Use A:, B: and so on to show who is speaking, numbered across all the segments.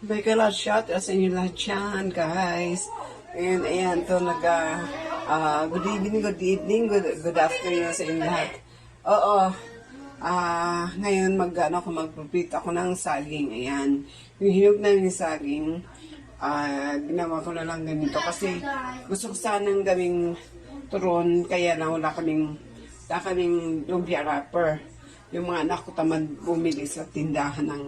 A: May kalat shot sa inyo lahat yan, guys. And ayan, to nag, ah, good evening, good evening, good, good afternoon sa inyo lahat. Oo, ah, ngayon mag, ano, ako, magpupit ako ng saging, ayan. Yung hinog na yung saging, ah, ginawa ko na lang ganito kasi gusto ko sanang gawing turon, kaya na wala kaming, wala kaming lumpia wrapper. Yung mga anak ko tamad bumili sa tindahan ng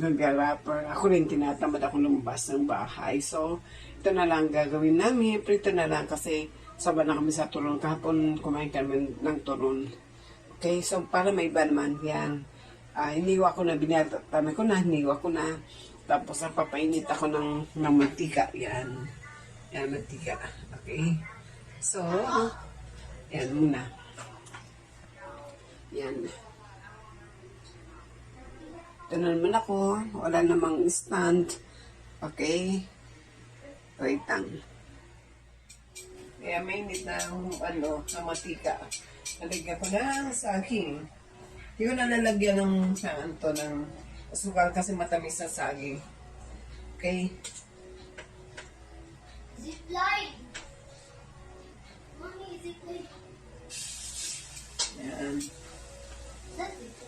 A: wrapper. Ako rin tinatamad ako lumabas ng bahay. So, ito na lang gagawin namin. Prito na lang kasi saba na kami sa turon. Kahapon kumain kami ng turon. Okay, so para may iba naman yan. Ah, iniwa ko na, binatatan ko na, iniwa ko na. Tapos napapainit ako ng, ng mantika. Yan. Yan, mantika. Okay. So, yan muna. Yan. Ito na naman ako. Wala namang stand. Okay. Wait lang. Kaya mainit na ang ano, ang mantika. Nalagyan ko na sa aking. Hindi ko na nalagyan ng saan to ng asukal kasi matamis na saging. Okay.
B: Zipline! Mommy, zipline.
A: Yan.
B: That's zipline.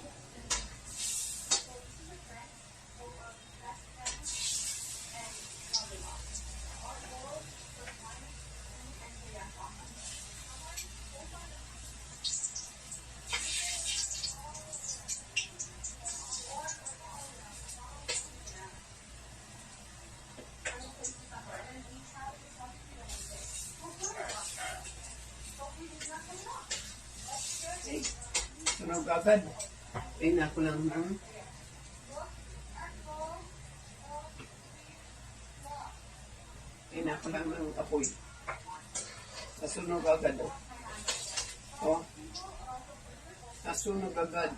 A: Agad. Ayun na ako lang na ako lang ng apoy. Nasunog agad oh. Oh. Nasunog agad.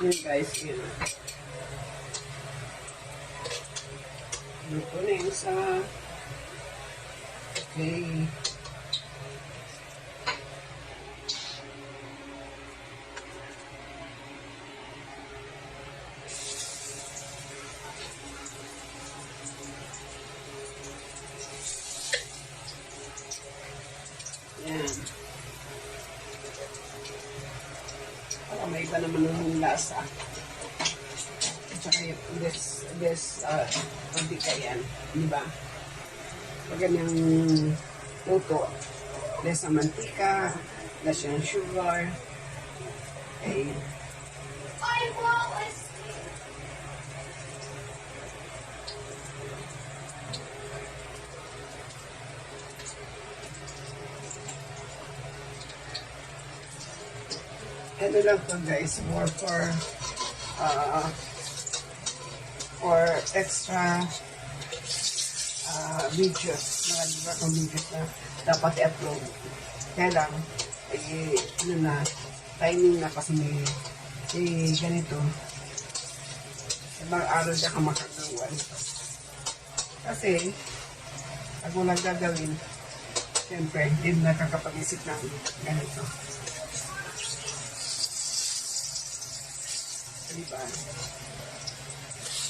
A: Yun guys, yun. Luto na yung isa. Okay. Yan. Para may iba naman ng lasa. At saka yung this, this, uh, hindi yan. Di ba? Pag ganyang luto, less ang mantika, less yung sugar. Okay. Ano lang to guys, more for, uh, for extra uh, videos, mga diba kong videos na dapat i-upload. Kaya lang, eh, ano na, timing na kasi may, eh, ganito. Ibang araw siya ka. Kasi, pag walang gagawin, siyempre, hindi na nakakapag-isip ng ganito. Diba?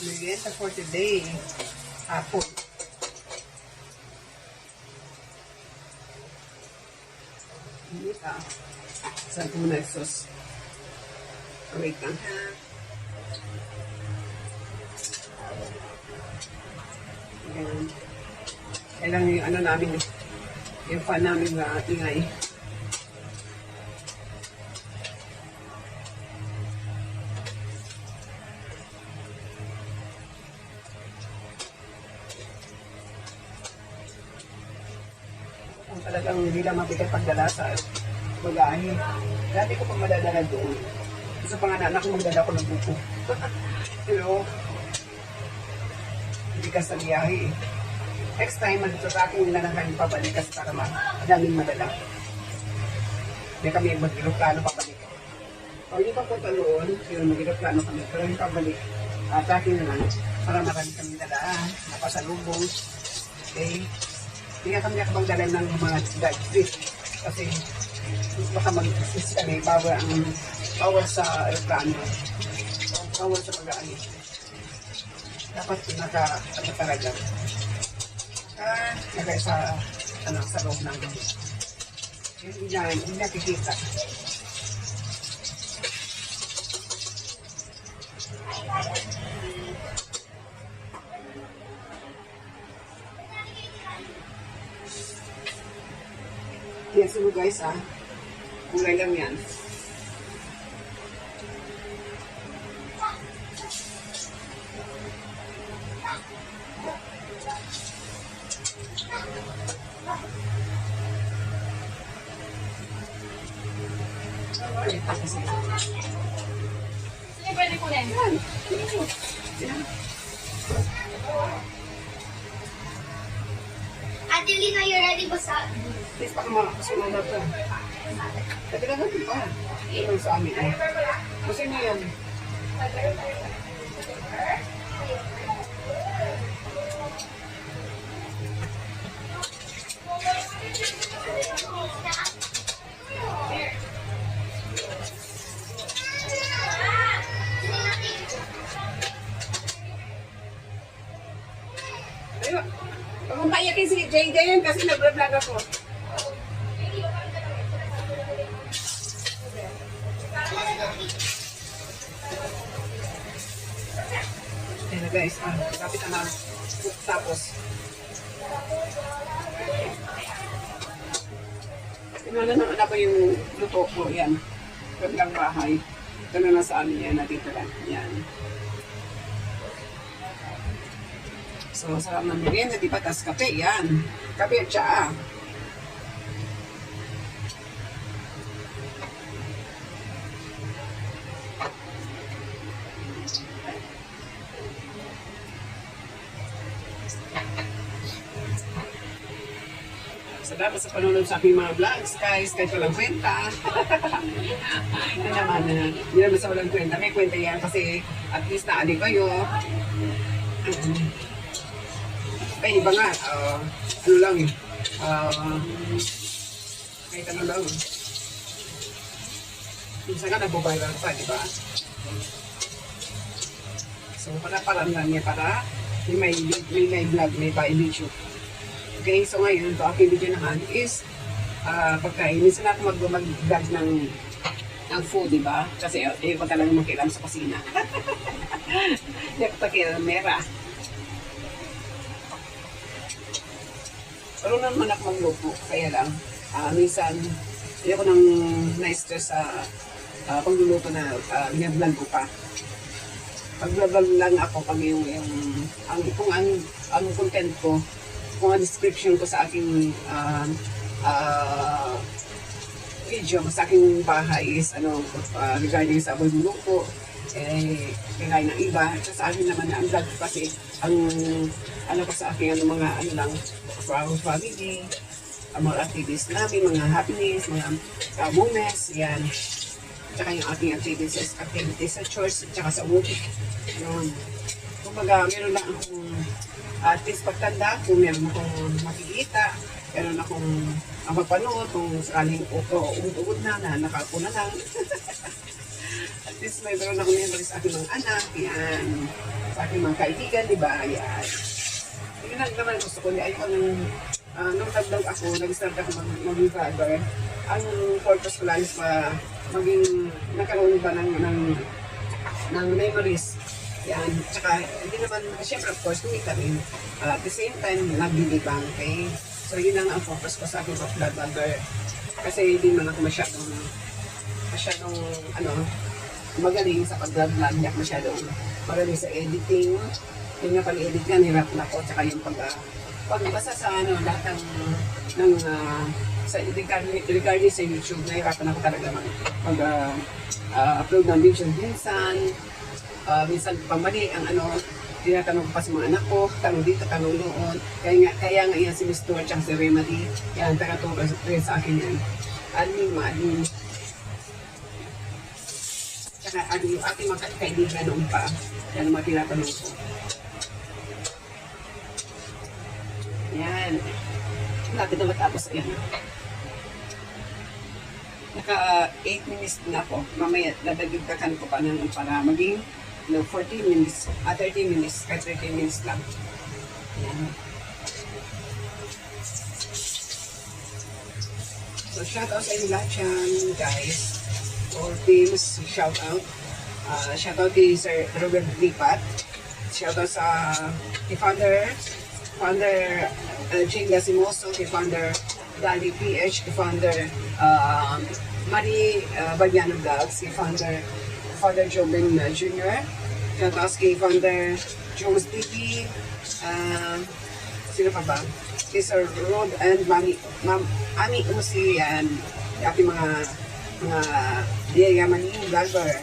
A: Merienda for today. Hapon. Hindi ka. Saan ko muna sauce? Wait lang. Ayan. Kailangan yung ano namin, yung fan namin na ingay. ang talagang hindi lang mabigat pagdala sa bagahe. Dati ko pa madadala doon. Isa pa nga na anak ko magdala ko ng buko. Pero, bigas sa biyahe. Next time, mag-tracking na lang kami pabalik kasi para madaming madala. Hindi kami mag-aeroplano pabalik. O yung papunta doon, yun, mag-aeroplano kami. Pero yung pabalik, tracking na lang para marami kami dalaan, napasalubong. Okay? Nga kami nakapagdala ng mga gadget kasi baka mag-assist kami power ang power sa aeroplano. Power sa pag-aalis. Dapat naka, ano talaga. Ah, nagay sa, ano, sa loob ng hindi na, hindi nakikita. Yes, mo guys ah. Kulay lang yan. Na.
B: Sige, pwede ko rin.
A: Yan. Yan.
B: Ate Lina, you ready ba sa...
A: Please, baka makakasunod ka. Pwede ka natin pa. Ito lang sa amin. eh. Kasi na yan. Ayun. Paiyakin si JJ yan kasi nag-vlog ako. Ayan na guys, ah, kapit na na. Tapos, Tinala ng anak ko yung luto ko, yan. Gandang bahay. Ito na lang sa amin yan, natito lang. Yan. So, sarap ng merienda, di ba? Tas kape, yan. Kape at tsaa. Salamat sa panonood sa aking mga vlogs, guys. Kahit walang kwenta. Yan naman, hindi naman sa walang kwenta. May kwenta yan kasi at least naali kayo. Ay, iba nga. ah, ano lang eh. ah, kahit ano lang. Minsan nga nagbo-viral pa, di ba? So, para parang lang niya para may, may, may, vlog, may pa-video. Okay, so ngayon, ito aking video naman is ah pagkain. Minsan ako mag- mag-vlog ng, ng food, di ba? Kasi eh, wag ka lang makialam sa kusina. Hindi ako pakialamera. Pero naman ako magluto, kaya lang, ah minsan, hindi ako nang na-stress sa ah, pagluluto na uh, vlog ko pa. Pag-vlog lang ako pag yung, yung ang, kung ang, ang content ko, kung ang description ko sa aking um, ah, video, sa aking bahay is ano, ah, regarding sa pagluluto, eh, kagaya ng iba. So, sa akin naman na ang vlog kasi, ang ano ko sa aking ano, mga ano lang, for family, ang mga activities namin, mga happiness, mga uh, moments, yan. Tsaka yung ating activities, activities sa church, tsaka sa work. Yun. Kumbaga, meron lang akong, at least pagtanda ko, meron akong makikita, meron akong ang mapanood kung sakaling upo, umuugod na, na nakaupo na lang. At least may meron akong memories sa aking mga anak, yan. Sa aking mga kaibigan, di ba? Yan. Yun lang naman gusto ko. Ayoko nung, uh, nung nag-vlog ako, nag-start ako mag- maging vlogger. Ang purpose ko lang is pa maging nagkaroon ba ng, ng, ng memories. Yan. Tsaka, hindi naman, syempre of course, kumita rin. Uh, at the same time, nagbibigay okay? So, yun lang ang focus ko sa aking vlogger. Kasi hindi man ako masyadong, masyadong, ano, magaling sa pag-vlog, hindi ako masyadong magaling sa editing. Yung nga pag-edit nga, nirap na ako. Tsaka yung pag, uh, pagbasa sa ano, lahat ng, ng ah, sa regarding, regarding sa YouTube, nahirapan ako talaga mag, mag ah, ah, upload ng videos minsan. ah, minsan pamali ang ano, tinatanong ko pa sa mga anak ko, tanong dito, tanong doon. Kaya nga, kaya nga yan si Mr. at si Remedy, yan, tagaturo rin sa akin yan. Admin, ma-admin. Tsaka ano yung ating mga kaibigan noon pa, yan ang mga tinatanong ko. Yan. Lapit na matapos, ayan. Naka 8 minutes na ako. Mamaya, dadagdagan ko pa ng para maging no, 14 minutes, ah, 30 minutes, kahit 30 minutes lang. Yan. So, shout out sa inyo lahat guys. All teams, shout out. Uh, shout out kay Sir Robert Lipat. Shout out sa kay Founder, Founder uh, Jing Gasimoso, kay Founder Dali PH, kay Founder um, Marie uh, Bagliano Vlogs, kay Founder Father Jobin uh, Jr. Shout out kay Founder Jones TV. Uh, sino pa ba? Kay Sir Rod and Mami, Ma'am Ami Usi and ating mga mga yayamaning vlogger.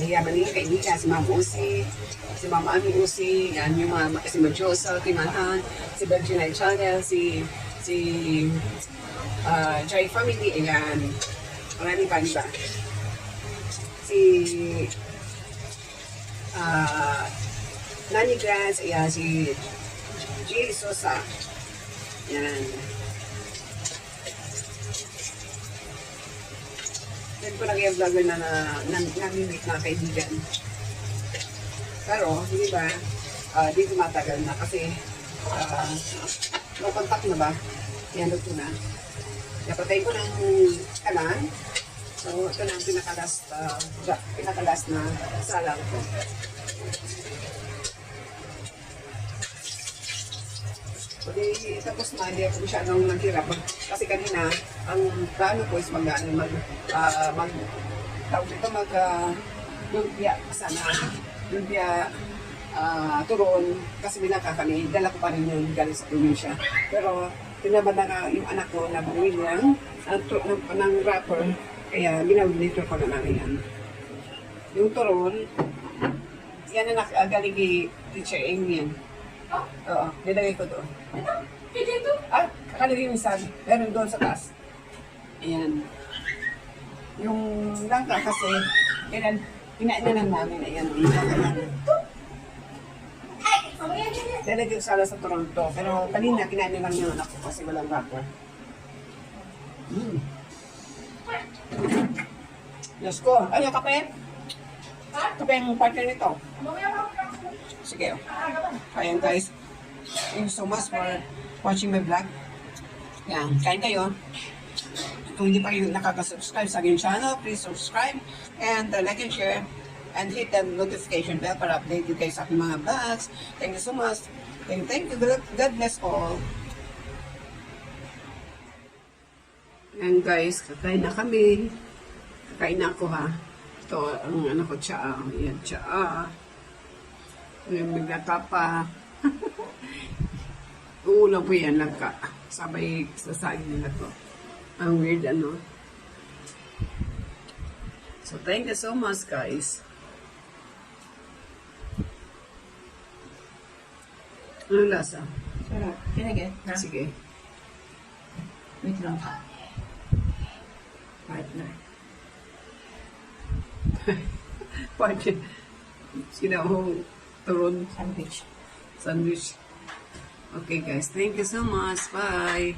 A: Yayamaning kaibigan, si Ma'am Usi, si Ma'am Ami Usi, yan yung mga, si Majosa, Timanhan, si Virgin Channel, si si uh, Joy Family, ayan. Marami pa, di ba? Si uh, Nani Grants, ayan, si Jill Sosa. Yan. Lang yung vlogger na, na, na namimit na kaibigan. Pero, hindi ba, ah, di tumatagal na kasi uh, makontak na ba? Yan, ito na. Napatay ko ng kanan. So, ito na ang pinakalas, uh, pinakalas na salang ko. Hindi, tapos na, hindi ako masyadong naghirap. Kasi kanina, ang plano ko is mag, ano, mag, ah, mag, tawag dito, mag, uh, lumpia, sana, lumpia, ah, turon, kasi binaka kami, dala ko pa rin yung galing sa probinsya. Pero, tinabad na yung anak ko na bumili ng, ng, tu- ng, ng wrapper, kaya binawinito ko na namin yan. Yung turon, yan na nakagaling kay Teacher Amy. Oo, nilagay ko doon. Ah, kakalagay yung isa. Meron doon sa taas. Ayan. Yung langka kasi, kailan, kinain na lang namin. Ayan, dito. Ayan. Nilagay ko sana sa Toronto. Pero kanina, kinain na lang yung anak ko kasi walang wrapper. Mm. Diyos ko. Ano, kape? Kape ang partner nito. Sige. Ayan guys. Thank you so much for watching my vlog. Yan. Kain kayo. Kung hindi pa kayo nakaka-subscribe sa aking channel, please subscribe and uh, like and share and hit the notification bell para update you guys sa aking mga vlogs. Thank you so much. Thank, thank you. God bless all. Yan guys, kakain na kami. Kakain na ako ha. Ito, ang ano ko, tsaa. Yan, tsaa. Yung bigata pa. Uulaw po yan, nagka. Sabay sa saging nila to. Ang weird, ano. So, thank you so much, guys. Ano lasa?
C: Sarap. Ha?
A: Sige.
C: Wait lang pa. Partner.
A: Pwede. Sinahong turon
C: Sandwich.
A: sandwich. Okay, guys. Thank you so much. Bye.